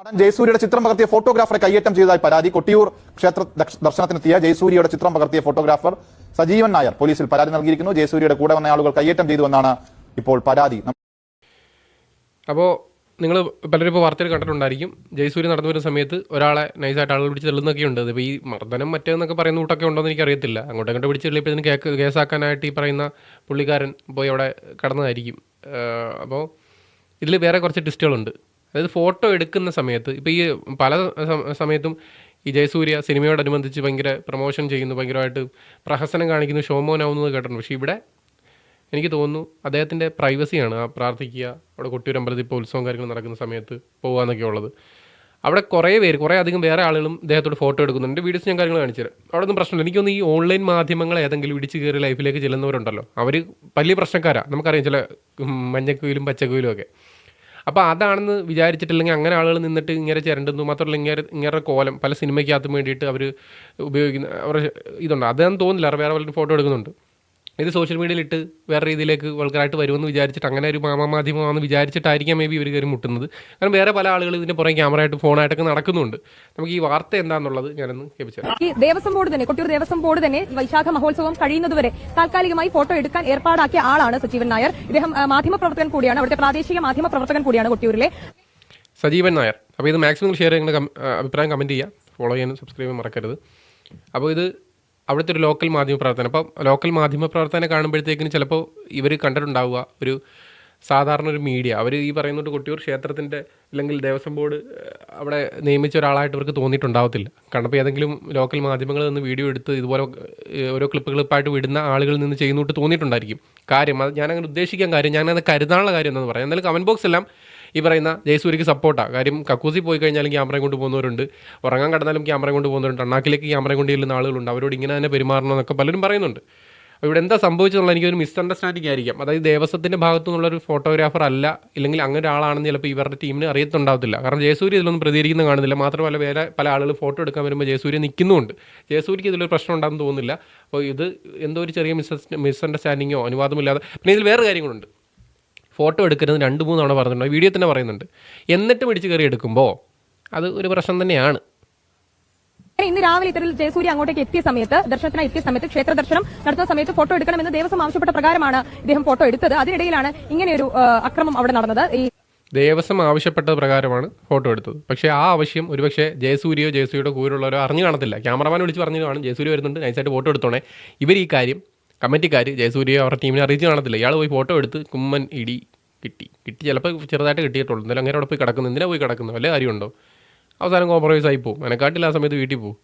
നടൻ ജയസൂര്യയുടെ ചിത്രം പകർത്തിയ ഫോട്ടോഗ്രാഫറെ കയ്യേറ്റം ചെയ്തതായി പരാതി. കൊട്ടിയൂർ ക്ഷേത്ര ദർശനത്തിനെത്തിയ ജയസൂര്യയുടെ ചിത്രം പകർത്തിയ ഫോട്ടോഗ്രാഫർ സജീവൻ നായർ. പോലീസിൽ പരാതി നൽകിയിരിക്കുന്നു. ജയസൂര്യയുടെ കൂടെ വന്ന ആളുകൾ കയ്യേറ്റം ചെയ്തു എന്നാണ് ഇപ്പോൾ പരാതി. അപ്പോൾ നിങ്ങൾ പലരും ഇപ്പോൾ വാർത്തയിൽ കണ്ടിട്ടുണ്ടായിരിക്കും ജയസൂര്യ നടന്നു വരുന്ന സമയത്ത് ഒരാളെ നൈസായിട്ട് ആളുകൾ പിടിച്ച് തള്ളുന്നൊക്കെ ഉണ്ട് ഇപ്പോൾ ഈ മർദ്ദനം മറ്റേന്നൊക്കെ പറയുന്ന കൂട്ടൊക്കെ ഉണ്ടോ എന്ന് എനിക്കറിയത്തില്ല അങ്ങോട്ട് അങ്ങോട്ട് പിടിച്ച് തള്ളിയപ്പോഴത്തേന് കേക്ക് കേസാക്കാനായിട്ട് ഈ പറയുന്ന പുള്ളിക്കാരൻ പോയി അവിടെ കടന്നതായിരിക്കും. അപ്പോൾ ഇതിൽ വേറെ കുറച്ച് ട്വിസ്റ്റുകളുണ്ട്. അതായത് ഫോട്ടോ എടുക്കുന്ന സമയത്ത് ഇപ്പോൾ ഈ പല സമയത്തും ഈ ജയസൂര്യ സിനിമയോടനുബന്ധിച്ച് ഭയങ്കര പ്രൊമോഷൻ ചെയ്യുന്നു ഭയങ്കരമായിട്ട് പ്രഹസനം കാണിക്കുന്നു ഷോമോനാവുന്നത് കേട്ടിട്ടുണ്ട്. പക്ഷേ ഇവിടെ എനിക്ക് തോന്നുന്നു അദ്ദേഹത്തിന്റെ പ്രൈവസിയാണ് ആ പ്രാർത്ഥിക്കുക അവിടെ കൊട്ടിയൂർ അമ്പലത്തിൽ ഇപ്പോൾ ഉത്സവം കാര്യങ്ങൾ നടക്കുന്ന സമയത്ത് പോകുക എന്നൊക്കെ ഉള്ളത്. അവിടെ കുറേ പേര് കുറേ അധികം വേറെ ആളുകളും അദ്ദേഹത്തോട് ഫോട്ടോ എടുക്കുന്നുണ്ട്. വീഡിയോസ് ഞാൻ കാര്യങ്ങൾ കാണിച്ചുതരാം അവിടെ ഒന്നും പ്രശ്നമില്ല. എനിക്കൊന്ന് ഈ ഓൺലൈൻ മാധ്യമങ്ങൾ ഏതെങ്കിലും ഇടിച്ച് കയറി ലൈഫിലേക്ക് ചെല്ലുന്നവരുണ്ടല്ലോ. അവർ വലിയ പ്രശ്നക്കാരാണ് നമുക്കറിയാം ചില മഞ്ഞക്കുയിലും പച്ചക്കുയിലും ഒക്കെ. അപ്പോൾ അതാണെന്ന് വിചാരിച്ചിട്ടില്ലെങ്കിൽ അങ്ങനെ ആളുകൾ നിന്നിട്ട് ഇങ്ങനെ ചിരണ്ടുന്നു. മാത്രമല്ല ഇങ്ങനെ ഇങ്ങനെ കോലം പല സിനിമയ്ക്കകത്തും വേണ്ടിയിട്ട് അവർ ഉപയോഗിക്കുന്ന അവരുടെ ഇതുണ്ട്. അതെന്ന് തോന്നില്ല വേറെ പലരും ഫോട്ടോ എടുക്കുന്നുണ്ട്. ഇത് സോഷ്യൽ മീഡിയയിൽ ഇട്ട് വേറെ രീതിയിലേക്ക് വൾക്കറായിട്ട് വരുമെന്ന് വിചാരിച്ചിട്ട് അങ്ങനെ ഒരു മാമാമാധ്യമമാണെന്ന് വിചാരിച്ചിട്ടായിരിക്കാം മേ ബി ഇവർ കയറി മുട്ടുന്നത്. കാരണം വേറെ പല ആളുകൾ ഇതിന്റെ പുറകെ ക്യാമറയായിട്ട് ഫോണായിട്ടൊക്കെ നടക്കുന്നുണ്ട്. നമുക്ക് ഈ വാർത്ത എന്താണെന്നുള്ളത് ഞാനൊന്ന് കേൾപ്പിച്ചു. ഈ ദേവസ്വം ബോർഡ് തന്നെ കൊട്ടിയൂർ ദേവസ്വം ബോർഡ് തന്നെ വൈശാഖ മഹോത്സവം കഴിയുന്നതുവരെ താൽക്കാലികമായി ഫോട്ടോ എടുക്കാൻ ഏർപ്പാടാക്കിയ ആളാണ് സജീവൻ നായർ. ഇദ്ദേഹം മാധ്യമ മാധ്യമപ്രവർത്തകൻ കൂടിയാണ് അവിടുത്തെ പ്രാദേശിക മാധ്യമപ്രവർത്തകൻ കൂടിയാണ് കൊട്ടിയൂരിലെ. സജീവൻ നായർ. അപ്പോൾ ഇത് മാക്സിമം ഷെയർ ചെയ്യുന്ന അഭിപ്രായം കമന്റ് ചെയ്യുക ഫോളോ ചെയ്യാനും സബ്സ്ക്രൈബ് ചെയ്യാൻ മറക്കരുത്. അപ്പോൾ ഇത് അവിടുത്തെ ഒരു ലോക്കൽ മാധ്യമ പ്രവർത്തനം അപ്പം ലോക്കൽ മാധ്യമ പ്രവർത്തനം കാണുമ്പോഴത്തേക്കിന് ചിലപ്പോൾ ഇവർ കണ്ടിട്ടുണ്ടാവുക. ഒരു സാധാരണ ഒരു മീഡിയ അവർ ഈ പറയുന്നത് കൊട്ടിയൂർ ക്ഷേത്രത്തിന്റെ അല്ലെങ്കിൽ ദേവസ്വം ബോർഡ് അവിടെ നിയമിച്ച ഒരാളായിട്ട് ഇവർക്ക് തോന്നിയിട്ടുണ്ടാവത്തില്ല. കാരണം ഇപ്പോൾ ഏതെങ്കിലും ലോക്കൽ മാധ്യമങ്ങളിൽ നിന്ന് വീഡിയോ എടുത്ത് ഇതുപോലെ ഓരോ ക്ലിപ്പ് ക്ലിപ്പായിട്ട് വിടുന്ന ആളുകളിൽ നിന്ന് ചെയ്യുന്നോട്ട് തോന്നിയിട്ടുണ്ടായിരിക്കും. കാര്യം അത് ഞാനങ്ങനെ ഉദ്ദേശിക്കാൻ കാര്യം ഞാനത് കരുതാനുള്ള കാര്യം എന്താണെന്ന് പറയാം. എന്നാലും കമന്റ് ബോക്സ് എല്ലാം ഈ പറയുന്ന ജയസൂര്യക്ക് സപ്പോർട്ടാണ് കാര്യം കക്കൂസി പോയി കഴിഞ്ഞാലും ക്യാമറയും കൊണ്ട് പോകുന്നവരുണ്ട്. ഉറങ്ങാൻ കിടന്നാലും ക്യാമറയും കൊണ്ട് പോകുന്നവരുണ്ട്. അണ്ണാക്കിലേക്ക് ക്യാമറയും കൊണ്ട് ചെല്ലുന്ന ആളുകളുണ്ട്. അവരോട് ഇങ്ങനെ തന്നെ പെരുമാറണം എന്നൊക്കെ പലരും പറയുന്നുണ്ട്. ഇവിടെ എന്താ സംഭവിച്ചെന്നുള്ള എനിക്കൊരു മിസ്അണ്ടർസ്റ്റാൻഡിംഗ് ആയിരിക്കാം. അതായത് ദേവസ്വത്തിന്റെ ഭാഗത്തു നിന്നുള്ളൊരു ഫോട്ടോഗ്രാഫർ അല്ല ഇല്ലെങ്കിൽ അങ്ങനെ ഒരാളാണെന്ന് ചിലപ്പോൾ ഇവരുടെ ടീമിന് അറിയത്തുണ്ടാവത്തില്ല. കാരണം ജയസൂര്യ ഇതിലൊന്നും പ്രതികരിക്കുന്ന കാണുന്നില്ല. മാത്രമല്ല വേറെ പല ആളുകൾ ഫോട്ടോ എടുക്കാൻ വരുമ്പോൾ ജയസൂര്യ നിൽക്കുന്നുമുണ്ട് ജയസൂര്യക്ക് ഇതിലൊരു പ്രശ്നം ഉണ്ടാകുമെന്ന് തോന്നുന്നില്ല. അപ്പോൾ ഇത് എന്തോ ഒരു ചെറിയ മിസ് മിസ്അണ്ടർസ്റ്റാൻഡിങ്ങോ അനുവാദമില്ലാതെ. പിന്നെ ഇതിൽ വേറെ കാര്യങ്ങളുണ്ട് ഫോട്ടോ എടുക്കരുത് രണ്ട് മൂന്ന് തവണ പറഞ്ഞിട്ടുണ്ട്. വീഡിയോ തന്നെ പറയുന്നുണ്ട്. എന്നിട്ട് പിടിച്ച് കയറി എടുക്കുമ്പോൾ അത് ഒരു പ്രശ്നം തന്നെയാണ്. ഇന്ന് രാവിലെ ഇത്തരത്തിൽ ജയസൂര്യ അങ്ങോട്ടേക്ക് എത്തിയ സമയത്ത് ദർശനത്തിന് എത്തിയ സമയത്ത് ക്ഷേത്ര ദർശനം നടത്തുന്ന സമയത്ത് ഫോട്ടോ എടുക്കണമെന്ന് ദേവസ്വം ആവശ്യപ്പെട്ട പ്രകാരമാണ് ഇദ്ദേഹം ഫോട്ടോ എടുത്തത്. അതിനിടയിലാണ് ഇങ്ങനെയൊരു ഒരു അക്രമം അവിടെ നടന്നത്. ഈ ദേവസ്വം ആവശ്യപ്പെട്ട പ്രകാരമാണ് ഫോട്ടോ എടുത്തത്. പക്ഷേ ആ ആവശ്യം ഒരുപക്ഷെ ജയസൂര്യയോ ജയസൂര്യയുടെ കൂരുള്ളവരോ അറിഞ്ഞു കാണത്തില്ല. ക്യാമറമാൻ വിളിച്ച് പറഞ്ഞു കാണും ജയസൂര്യ വരുന്നുണ്ട് നൈസായിട്ട് ഫോട്ടോ എടുത്തോണേ. ഇവർ ഈ കാര്യം കമ്മിറ്റിക്കാർ ജയസൂര്യ അവരുടെ ടീമിനെ അറിയിച്ച് കാണത്തില്ല. ഇയാൾ പോയി ഫോട്ടോ എടുത്ത് കുമ്മൻ ഇടി കിട്ടി. കിട്ടി ചിലപ്പോൾ ചെറുതായിട്ട് കിട്ടിയിട്ടുള്ളൂ. എന്നാലും അങ്ങനെ അവിടെ പോയി കിടക്കുന്നു. എന്തിനാ പോയി കിടക്കുന്നു. വല്ല കാര്യമുണ്ടോ? അവസാനം കോംപ്രമൈസ് ആയി പോകും അനക്കാട്ടിൽ ആ സമയത്ത് വീട്ടിൽ പോകും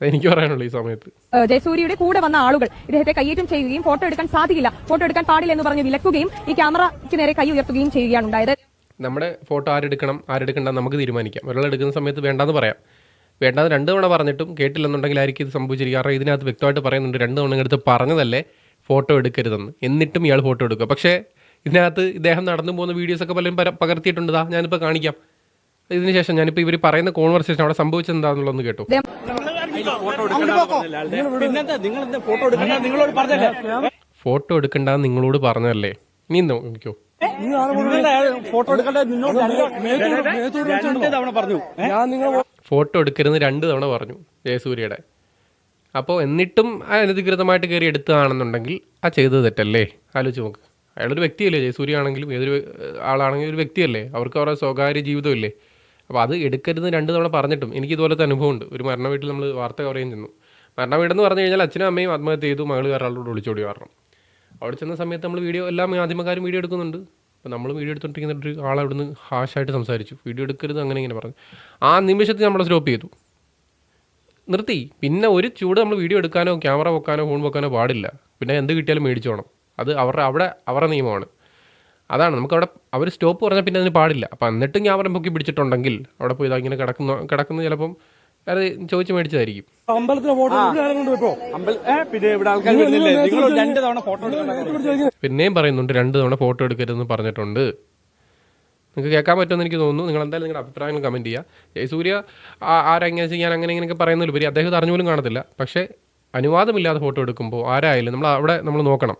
എനിക്ക് പറയാനുള്ളൂ ഈ സമയത്ത്. ജയസൂര്യയുടെ കൂടെ വന്ന ആളുകൾ ഇദ്ദേഹത്തെ കയ്യേറ്റം ചെയ്യുകയും ഫോട്ടോ എടുക്കാൻ സാധിക്കില്ല. ഫോട്ടോ എടുക്കാൻ പാടില്ല എന്ന് പറഞ്ഞ് വിലക്കുകയും ഈ ക്യാമറയ്ക്ക് നേരെ കൈ ഉയർത്തുകയും ചെയ്യുകയാണ് ഉണ്ടായത്. നമ്മുടെ ഫോട്ടോ ആരെടുക്കണം ആരെടുക്കണ്ട നമുക്ക് തീരുമാനിക്കാം. ഒരാൾ എടുക്കുന്ന സമയത്ത് വേണ്ടെന്ന് പറയാം. വേണ്ടാന്ന് രണ്ട് തവണ പറഞ്ഞിട്ടും കേട്ടില്ലെന്നുണ്ടെങ്കിൽ ആയിരിക്കും ഇത് സംഭവിച്ചിരിക്കുക കാരണം ഇതിനകത്ത് വ്യക്തമായിട്ട് പറയുന്നുണ്ട് രണ്ട് തവണ എടുത്ത് പറഞ്ഞതല്ലേ ഫോട്ടോ എടുക്കരുതെന്ന് എന്നിട്ടും ഇയാൾ ഫോട്ടോ എടുക്കുക പക്ഷേ ഇതിനകത്ത് ഇദ്ദേഹം നടന്നു പോകുന്ന വീഡിയോസ് ഒക്കെ പലരും പകർത്തിയിട്ടുണ്ട് ഞാനിപ്പോൾ കാണിക്കാം ഇതിന് ശേഷം ഞാനിപ്പോൾ ഇവർ പറയുന്ന കോൺവെർസേഷൻ അവിടെ സംഭവിച്ചത് കേട്ടു നിങ്ങൾ ഫോട്ടോ എടുക്കണ്ട നിങ്ങളോട് പറഞ്ഞല്ലേ ഫോട്ടോ എടുക്കണ്ടെന്ന് നിങ്ങളോട് പറഞ്ഞതല്ലേ നീ നോക്കിക്കോ ഫോട്ടോ എടുക്കണ്ട നിന്നോട് തവണ പറഞ്ഞു ഏ? ഫോട്ടോ എടുക്കരുതെന്ന് രണ്ട് തവണ പറഞ്ഞു ജയസൂര്യയുടെ. അപ്പോൾ എന്നിട്ടും അനധികൃതമായിട്ട് കയറി എടുത്തതാണെന്നുണ്ടെങ്കിൽ ആ ചെയ്തത് തെറ്റല്ലേ? ആലോചിച്ച് നോക്ക്. അയാളൊരു വ്യക്തിയല്ലേ? ജയസൂര്യ ആണെങ്കിലും ഏതൊരു ആളാണെങ്കിലും ഒരു വ്യക്തിയല്ലേ? അവർക്ക് അവരുടെ സ്വകാര്യ ജീവിതമില്ലേ? അപ്പോൾ അത് എടുക്കരുത് രണ്ട് തവണ പറഞ്ഞിട്ടും എനിക്ക് ഇതുപോലത്തെ അനുഭവമുണ്ട്. ഒരു മരണ വീട്ടിൽ നമ്മൾ വാർത്ത കവറേം ചെന്നു. മരണ വീടെന്ന് പറഞ്ഞു കഴിഞ്ഞാൽ അച്ഛനും അമ്മയും ആത്മഹത്യ ചെയ്തു മകൾ വേറൊരാളോട് വിളിച്ചോടി കാരണം അവിടെ ചെന്ന സമയത്ത് നമ്മൾ വീഡിയോ എല്ലാ മാധ്യമക്കാരും വീഡിയോ എടുക്കുന്നുണ്ട്. അപ്പോൾ നമ്മൾ വീഡിയോ എടുത്തോണ്ടിരിക്കുന്ന ഒരു ആൾ അവിടുന്ന് ഹാഷായിട്ട് സംസാരിച്ചു. വീഡിയോ എടുക്കരുത് അങ്ങനെ ഇങ്ങനെ പറഞ്ഞു. ആ നിമിഷത്തിൽ നമ്മൾ സ്റ്റോപ്പ് ചെയ്തു. നിർത്തി. പിന്നെ ഒരു ചൂട് നമ്മൾ വീഡിയോ എടുക്കാനോ ക്യാമറ വെക്കാനോ ഫോൺ വെക്കാനോ പാടില്ല. പിന്നെ എന്ത് കിട്ടിയാലും മേടിച്ചോണം. അത് അവരുടെ അവിടെ അവരുടെ നിയമമാണ്. അതാണ്. നമുക്ക് അവിടെ അവർ സ്റ്റോപ്പ് പറഞ്ഞാൽ പിന്നെ അതിന് പാടില്ല. അപ്പം എന്നിട്ടും ക്യാമറ പൊക്കി പിടിച്ചിട്ടുണ്ടെങ്കിൽ അവിടെ പോയി ഇതാ ഇങ്ങനെ കിടക്കുന്ന കിടക്കുന്ന ചിലപ്പം അത് ചോദിച്ചു മേടിച്ചതായിരിക്കും. അമ്പലത്തിലെ ഫോട്ടോ കൊണ്ട് വെക്കോ അമ്പല ഏ, പിന്നെ ഇവിടെ ആൾക്കാർ വരുന്നില്ലേ നിങ്ങൾ രണ്ട് തവണ ഫോട്ടോ എടുക്കണ്ട പിന്നെയും പറയുന്നുണ്ട് രണ്ട് തവണ ഫോട്ടോ എടുക്കരുതെന്ന് പറഞ്ഞിട്ടുണ്ട്. നിങ്ങൾക്ക് കേൾക്കാൻ പറ്റുമെന്ന് എനിക്ക് തോന്നുന്നു. നിങ്ങൾ എന്തായാലും നിങ്ങളുടെ അഭിപ്രായങ്ങൾ കമന്റ് ചെയ്യുക ജയസൂര്യ ആരെങ്ങനെ ചെയ്യാൻ അങ്ങനെ ഇങ്ങനെയൊക്കെ പറയുന്നതിൽ ഉപരി അദ്ദേഹം ഇത് അറിഞ്ഞു പോലും കാണത്തില്ല. പക്ഷേ അനുവാദമില്ലാതെ ഫോട്ടോ എടുക്കുമ്പോൾ ആരായാലും നമ്മൾ അവിടെ നമ്മൾ നോക്കണം.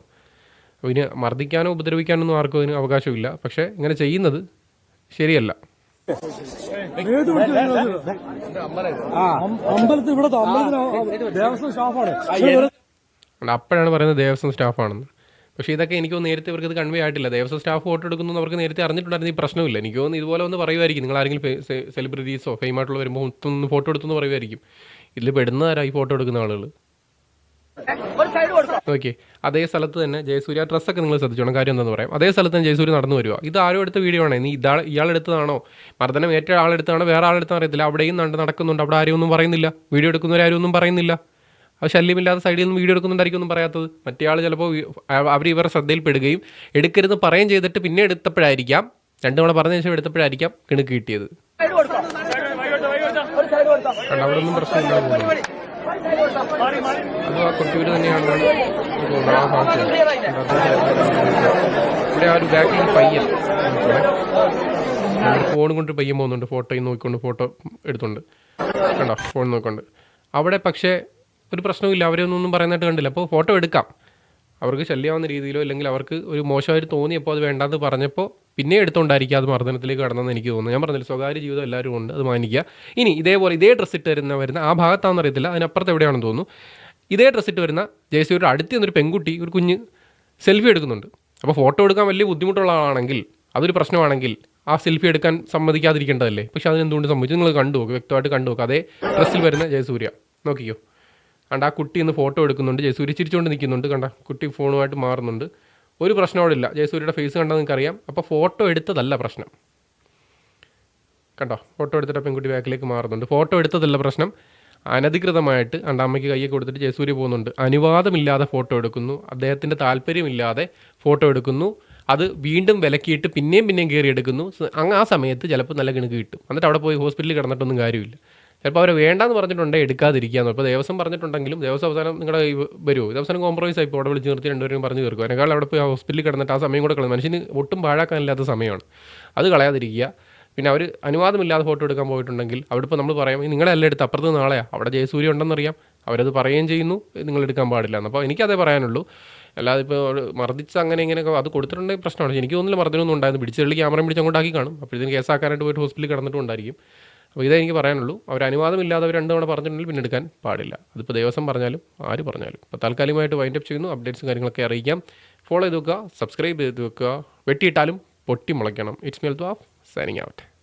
അപ്പോൾ ഇനി മർദ്ദിക്കാനോ ഉപദ്രവിക്കാനോ ഒന്നും ആർക്കും അതിന് അവകാശമില്ല. പക്ഷേ ഇങ്ങനെ ചെയ്യുന്നത് ശരിയല്ല. അപ്പോഴാണ് പറയുന്നത് ദേവസ്വം സ്റ്റാഫാണെന്ന് പക്ഷെ ഇതൊക്കെ എനിക്ക് നേരത്തെ ഇവർക്ക് ഇത് കൺവേ ആയിട്ടില്ല. ദേവസ്വം സ്റ്റാഫ് ഫോട്ടോ എടുക്കുന്നു അവർക്ക് നേരത്തെ അറിഞ്ഞിട്ടുണ്ടായിരുന്നു. ഈ പ്രശ്നമില്ല. എനിക്ക് തോന്നുന്നു ഇതുപോലെ ഒന്ന് പറയുമായിരിക്കും. നിങ്ങൾ ആരെങ്കിലും സെലിബ്രിറ്റീസോ ഫെയിമായിട്ടുള്ള വരുമ്പോൾ ഒന്ന് ഫോട്ടോ എടുത്തു എന്ന് പറയുമായിരിക്കും. ഇതിൽ പെടുന്നതാരാ ഈ ഫോട്ടോ എടുക്കുന്ന ആളുകൾ ഓക്കെ അതേ സ്ഥലത്ത് തന്നെ ജയസൂര്യ ഡ്രസ്സൊക്കെ നിങ്ങൾ ശ്രദ്ധിച്ചോണം. കാര്യം എന്താണെന്ന് പറയാം. അതേ സ്ഥലത്ത് തന്നെ ജയസൂര്യ നടന്നു വരിക ഇത് ആരും എടുത്ത വീഡിയോ ആണ്. നീ ഇതാ ഇയാളെടുത്തതാണോ മർദ്ദനം ഏറ്റ ആളെടുത്താണോ വേറെ ആളെടുത്താൽ അറിയത്തില്ല. അവിടെയും നട നടക്കുന്നുണ്ട്. അവിടെ ആരും ഒന്നും പറയുന്നില്ല. വീഡിയോ എടുക്കുന്നവരാരും ഒന്നും പറയുന്നില്ല. അത് ശല്യമില്ലാത്ത സൈഡിൽ നിന്ന് വീഡിയോ എടുക്കുന്നുണ്ടായിരിക്കും ഒന്നും പറയാത്തത്. മറ്റേ ആൾ ചിലപ്പോൾ അവർ ഇവരുടെ ശ്രദ്ധയിൽപ്പെടുകയും എടുക്കരുത് പറയുകയും ചെയ്തിട്ട് പിന്നെ എടുത്തപ്പോഴായിരിക്കാം. രണ്ടു തവണ പറഞ്ഞ ശേഷം എടുത്തപ്പോഴായിരിക്കാം കിണുക്ക് കിട്ടിയത്. അവിടെ ഒന്നും പ്രശ്നമില്ല. അത് ആ കുട്ടിയുടെ ഭാഗത്ത്. ഇവിടെ ആ ഒരു ബാക്കിൽ പയ്യൻ ഫോൺ കൊണ്ട് പയ്യൻ പോകുന്നുണ്ട്. ഫോട്ടോയും നോക്കിക്കൊണ്ട് ഫോട്ടോ എടുത്തുണ്ട് കണ്ടോ? ഫോൺ നോക്കിക്കൊണ്ട്. അവിടെ പക്ഷേ ഒരു പ്രശ്നവുമില്ല. അവരൊന്നും പറയുന്നതായിട്ട് കണ്ടില്ല. അപ്പോൾ ഫോട്ടോ എടുക്കാം. അവർക്ക് ശല്യമാവുന്ന രീതിയിലോ അല്ലെങ്കിൽ അവർക്ക് ഒരു മോശമായിട്ട് തോന്നിയപ്പോൾ അത് വേണ്ടാന്ന് പറഞ്ഞപ്പോൾ പിന്നെ എടുത്തുകൊണ്ടായിരിക്കും അത് മർദ്ദനത്തിലേക്ക് കടന്നെന്ന് എനിക്ക് തോന്നുന്നു. ഞാൻ പറഞ്ഞില്ല സ്വകാര്യ ജീവിതം എല്ലാവരും ഉണ്ട് അത് മാനിക്കുക. ഇനി ഇതേപോലെ ഇതേ ഡ്രസ്സ് ഇട്ട് വരുന്ന വരുന്ന ആ ഭാഗത്താണെന്ന് അറിയത്തില്ല അതിനപ്പുറത്ത് എവിടെയാണെന്ന് തോന്നുന്നു. ഇതേ ഡ്രസ്സ് ഇട്ട് വരുന്ന ജയസൂര്യയുടെ അടുത്ത് നിന്നൊരു പെൺകുട്ടി ഒരു കുഞ്ഞ് സെൽഫി എടുക്കുന്നുണ്ട്. അപ്പോൾ ഫോട്ടോ എടുക്കാൻ വലിയ ബുദ്ധിമുട്ടുള്ള ആളാണെങ്കിൽ അതൊരു പ്രശ്നമാണെങ്കിൽ ആ സെൽഫി എടുക്കാൻ സമ്മതിക്കാതിരിക്കേണ്ടതല്ലേ? പക്ഷെ അതിനെന്തുകൊണ്ട് സംഭവിച്ചു? നിങ്ങൾ കണ്ടു നോക്കുക വ്യക്തമായിട്ട് കണ്ടു നോക്കുക അതേ ഡ്രസ്സിൽ വരുന്ന ജയസൂര്യ. നോക്കിക്കോ. കണ്ട ആ കുട്ടി ഇന്ന് ഫോട്ടോ എടുക്കുന്നുണ്ട് ജയസൂര്യ ചിരിച്ചുകൊണ്ട് നിൽക്കുന്നുണ്ട് കണ്ട. കുട്ടി ഫോണുമായിട്ട് മാറുന്നുണ്ട്. ഒരു പ്രശ്നമോടില്ല ജയസൂര്യയുടെ ഫേസ് കണ്ടാൽ നിങ്ങൾക്ക് അറിയാം അപ്പോൾ ഫോട്ടോ എടുത്തതല്ല പ്രശ്നം. കണ്ടോ? ഫോട്ടോ എടുത്തിട്ട് പെൺകുട്ടി ബാക്കിലേക്ക് മാറുന്നുണ്ട്. ഫോട്ടോ എടുത്തതല്ല പ്രശ്നം. അനധികൃതമായിട്ട് അണ്ടാമ്മയ്ക്ക് കൈയ്യൊക്കെ കൊടുത്തിട്ട് ജയസൂര്യ പോകുന്നുണ്ട്. അനുവാദമില്ലാതെ ഫോട്ടോ എടുക്കുന്നു. അദ്ദേഹത്തിന്റെ താല്പര്യമില്ലാതെ ഫോട്ടോ എടുക്കുന്നു. അത് വീണ്ടും വിലക്കിയിട്ട് പിന്നെയും പിന്നെയും കയറി എടുക്കുന്നു. അങ്ങ് ആ സമയത്ത് ചിലപ്പോൾ നല്ല കിണുക്ക് കിട്ടും. എന്നിട്ട് അവിടെ പോയി ഹോസ്പിറ്റലിൽ കിടന്നിട്ടൊന്നും കാര്യമില്ല. ചിലപ്പോൾ അവർ വേണ്ടാന്ന് പറഞ്ഞിട്ടുണ്ടെങ്കിൽ എടുക്കാതിരിക്കാന്ന് ഇപ്പോൾ ദേവസ്വം പറഞ്ഞിട്ടുണ്ടെങ്കിലും ദേവസ്വം അവസാനം നിങ്ങളുടെ വരൂ. ദേവസ്വം കോംപ്രമൈസ് ആയി ഇപ്പോൾ അവിടെ വിളിച്ച് നിർത്തി രണ്ടുപേരും പറഞ്ഞു തീർക്കും. അതിനേക്കാൾ അവിടെ പോയി ഹോസ്പിറ്റലിൽ കിടന്നിട്ട് ആ സമയം കൂടെ കളയും. മനുഷ്യന് ഒട്ടും പാഴാക്കാനില്ലാത്ത സമയമാണ്. അത് കളയാതിരിക്കുക. പിന്നെ അവർ അനുവാദമില്ലാതെ ഫോട്ടോ എടുക്കാൻ പോയിട്ടുണ്ടെങ്കിൽ അവിടെ ഇപ്പോൾ നമ്മൾ പറയാം "ഈ നിങ്ങളെ എടുത്ത് അപ്പുറത്ത് നാളെയാണ് അവിടെ ജയസൂര്യ ഉണ്ടെന്നറിയാം. അവരത് പറയുകയും ചെയ്യുന്നു. നിങ്ങൾ എടുക്കാൻ പാടില്ല. എന്ന് അപ്പോൾ എനിക്കതേ പറയാനുള്ളൂ. അല്ലാതെ ഇപ്പോൾ മർദ്ദിച്ച് അങ്ങനെ ഇങ്ങനെയൊക്കെ അത് കൊടുത്തിട്ടുണ്ടെങ്കിൽ പ്രശ്നമാണ്. എനിക്ക് തോന്നുന്നില്ല മർദ്ദനമൊന്നും ഉണ്ടായിരുന്നു പിടിച്ചു ക്യാമറ പിടിച്ച് അങ്ങോട്ടാക്കി കാണും. അപ്പോഴത്തേക്ക് കേസാക്കാനായിട്ട് പോയിട്ട് ഹോസ്പിറ്റലിൽ കിടന്നിട്ടും ഉണ്ടായിരിക്കും. അപ്പോൾ ഇതേ എനിക്ക് പറയാനുള്ളൂ. അവർ അനുവാദമില്ലാതെ അവർ രണ്ട് തവണ പറഞ്ഞിട്ടുണ്ടെങ്കിൽ പിന്നെ എടുക്കാൻ പാടില്ല. അതിപ്പോൾ ദേവസ്വം പറഞ്ഞാലും ആര് പറഞ്ഞാലും. അപ്പോൾ താൽക്കാലികമായിട്ട് വൈൻഡ് അപ്പ് ചെയ്യുന്നു. അപ്ഡേറ്റ്സും കാര്യങ്ങളൊക്കെ അറിയിക്കാം. ഫോളോ ചെയ്ത് വെക്കുക സബ്സ്ക്രൈബ് ചെയ്ത് വെക്കുക. വെട്ടിയിട്ടാലും പൊട്ടി മുളയ്ക്കണം. It's Mel to off signing out